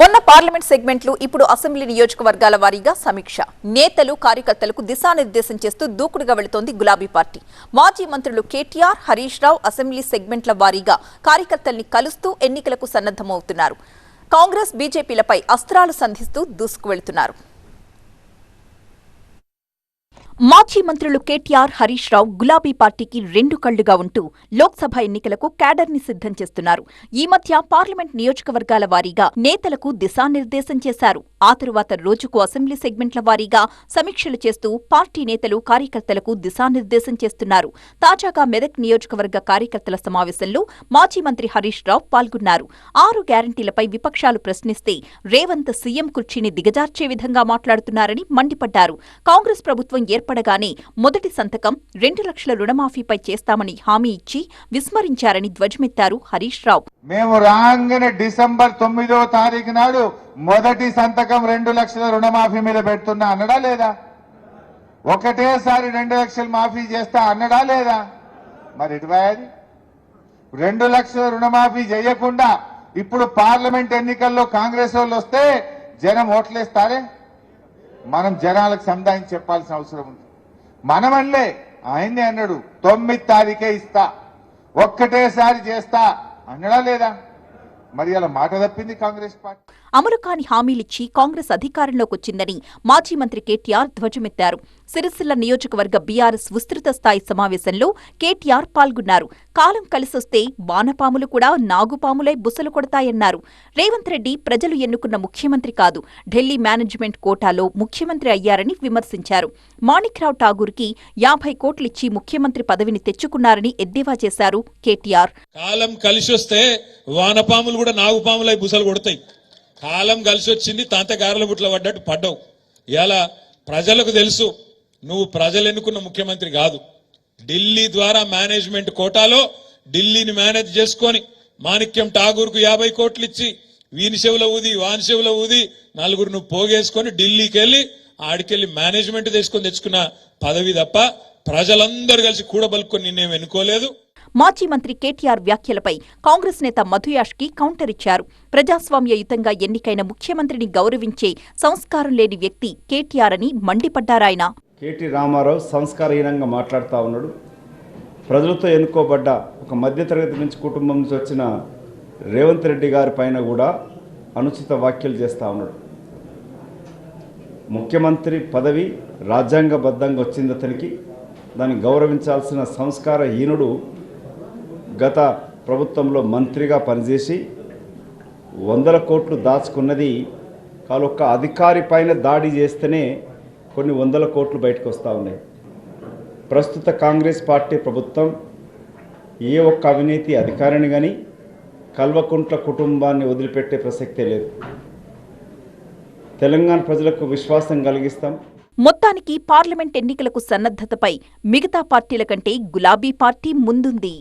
మొన్న పార్లమెంట్ సెగ్మెంట్లు ఇప్పుడు అసెంబ్లీ నియోజకవర్గాల వారీగా సమీక్ష. నేతలు కార్యకర్తలకు దిశానిర్దేశం చేస్తూ దూకుడుగా వెళుతోంది గులాబీ పార్టీ. మాజీ మంత్రులు కేటీఆర్ హరీష్ రావు అసెంబ్లీ సెగ్మెంట్ల వారీగా కార్యకర్తల్ని కలుస్తూ ఎన్నికలకు సన్నద్దమవుతున్నారు కాంగ్రెస్ బీజేపీలపై అస్త్రాలు సంధిస్తూ దూసుకు వెళుతున్నారు మాజీ మంత్రులు కేటీఆర్ హరీష్ రావు గులాబీ పార్టీకి రెండు కళ్ళుగా ఉంటూ లోక్సభ ఎన్నికలకు క్యాడర్ని సిద్ధం చేస్తున్నారు. ఈ మధ్య పార్లమెంట్ నియోజకవర్గాల వారీగా నేతలకు దిశానిర్దేశం చేశారు. ఆ తరువాత రోజుకు అసెంబ్లీ సెగ్మెంట్ల వారీగా సమీక్షలు చేస్తూ పార్టీ నేతలు కార్యకర్తలకు దిశానిర్దేశం చేస్తున్నారు. తాజాగా మెదక్ నియోజకవర్గ కార్యకర్తల సమావేశంలో మాజీ మంత్రి హరీష్ రావు పాల్గొన్నారు. ఆరు గ్యారంటీలపై విపక్షాలు ప్రశ్నిస్తే రేవంత్ సీఎం కుర్చీని దిగజార్చే విధంగా మాట్లాడుతున్నారని మండిపడ్డారు. కాంగ్రెస్ ప్రభుత్వం ఏర్పడగానే మొదటి సంతకం రెండు లక్షల రుణమాఫీపై చేస్తామని హామీ ఇచ్చి విస్మరించారని ధ్వజమెత్తారు హరీష్ రావు. మేము రాగానే డిసెంబర్ తొమ్మిదో తారీఖు నాడు మొదటి సంతకం రెండు లక్షల రుణమాఫీ మీద పెడుతున్నా అన్నడా లేదా? ఒకటేసారి రెండు లక్షలు మాఫీ చేస్తా అన్నడా లేదా? మరి ఇటువైది రెండు లక్షల రుణమాఫీ చేయకుండా ఇప్పుడు పార్లమెంట్ ఎన్నికల్లో కాంగ్రెస్ వాళ్ళు వస్తే జనం ఓట్లేస్తారే? మనం జనాలకు సముదాయం చెప్పాల్సిన అవసరం ఉంది. మనమల్లే ఆయన్నే అన్నాడు తొమ్మిది తారీఖే ఇస్తా ఒక్కటేసారి చేస్తా అన్నడా లేదా? మరి అలా మాట తప్పింది కాంగ్రెస్ పార్టీ. అమలు కాని హామీలిచ్చి కాంగ్రెస్ అధికారంలోకొచ్చిందని మాజీ మంత్రి కేటీఆర్ ధ్వజమెత్తారు. సిరిసిల్ల నియోజకవర్గ బీఆర్ఎస్ విస్తృత స్థాయి సమావేశంలో కేటీఆర్ పాల్గొన్నారు. కాలం కలిసొస్తే వానపాములు కూడా నాగుపాములై బుసలు కొడతాయన్నారు. రేవంత్ రెడ్డి ప్రజలు ఎన్నుకున్న ముఖ్యమంత్రి కాదు. ఢిల్లీ మేనేజ్మెంట్ కోటాలో ముఖ్యమంత్రి అయ్యారని విమర్శించారు. మాణిక్రావు ఠాగూర్కి యాభై కోట్లిచ్చి ముఖ్యమంత్రి పదవిని తెచ్చుకున్నారని ఎద్దేవా చేశారు కేటీఆర్. కాలం కలిసొస్తే వానపాములు కూడా నాగుపాములై బుసలు కొడతాయి. కాలం కలిసి వచ్చింది తాంత గారెల బుట్ల పడ్డట్టు పడ్డావు ఇలా ప్రజలకు తెలుసు నువ్వు ప్రజలు ఎన్నుకున్న ముఖ్యమంత్రి కాదు. ఢిల్లీ ద్వారా మేనేజ్మెంట్ కోటాలో ఢిల్లీని మేనేజ్ చేసుకొని మాణిక్యం ఠాగూర్కు యాభై కోట్లు ఇచ్చి వీని చెవుల ఊది వాని చెవుల ఊది నలుగురు నువ్వు పోగేసుకొని ఢిల్లీకి వెళ్ళి ఆడికెళ్ళి మేనేజ్మెంట్ తీసుకొని తెచ్చుకున్న పదవి తప్ప ప్రజలందరూ కలిసి కూడబలుకొని నిన్నేం ఎన్నుకోలేదు? మాజీ మంత్రి కేటీఆర్ వ్యాఖ్యలపై కాంగ్రెస్ నేత మధుయాష్కి కౌంటర్ ఇచ్చారు. ప్రజాస్వామ్యయుతంగా ఎన్నికైన ముఖ్యమంత్రిని గౌరవించే సంస్కారం లేని వ్యక్తి కేటీఆర్ అని మండిపడ్డారాయన. కేటీ రామారావు సంస్కారహీనంగా మాట్లాడుతూ ఉన్నాడు. ప్రజలతో ఎన్నుకోబడ్డ ఒక మధ్యతరగతి నుంచి కుటుంబం నుంచి వచ్చిన రేవంత్ రెడ్డి గారి పైన కూడా అనుచిత వ్యాఖ్యలు చేస్తూ ఉన్నాడు. ముఖ్యమంత్రి పదవి రాజ్యాంగబద్ధంగా వచ్చింది అతనికి. దాన్ని గౌరవించాల్సిన సంస్కారహీనుడు గత ప్రభుత్వంలో మంత్రిగా పనిచేసి వందల కోట్లు దాచుకున్నది కాలొక్క అధికారి పైన దాడి చేస్తేనే కొన్ని వందల కోట్లు బయటకు వస్తూ ఉన్నాయి. ప్రస్తుత కాంగ్రెస్ పార్టీ ప్రభుత్వం ఏ ఒక్క అవినీతి అధికారిని కానీ కల్వకుంట్ల కుటుంబాన్ని వదిలిపెట్టే ప్రసక్తే లేదు. తెలంగాణ ప్రజలకు విశ్వాసం కలిగిస్తాం. మొత్తానికి పార్లమెంట్ ఎన్నికలకు సన్నద్ధతపై మిగతా పార్టీల కంటే గులాబీ పార్టీ ముందుంది.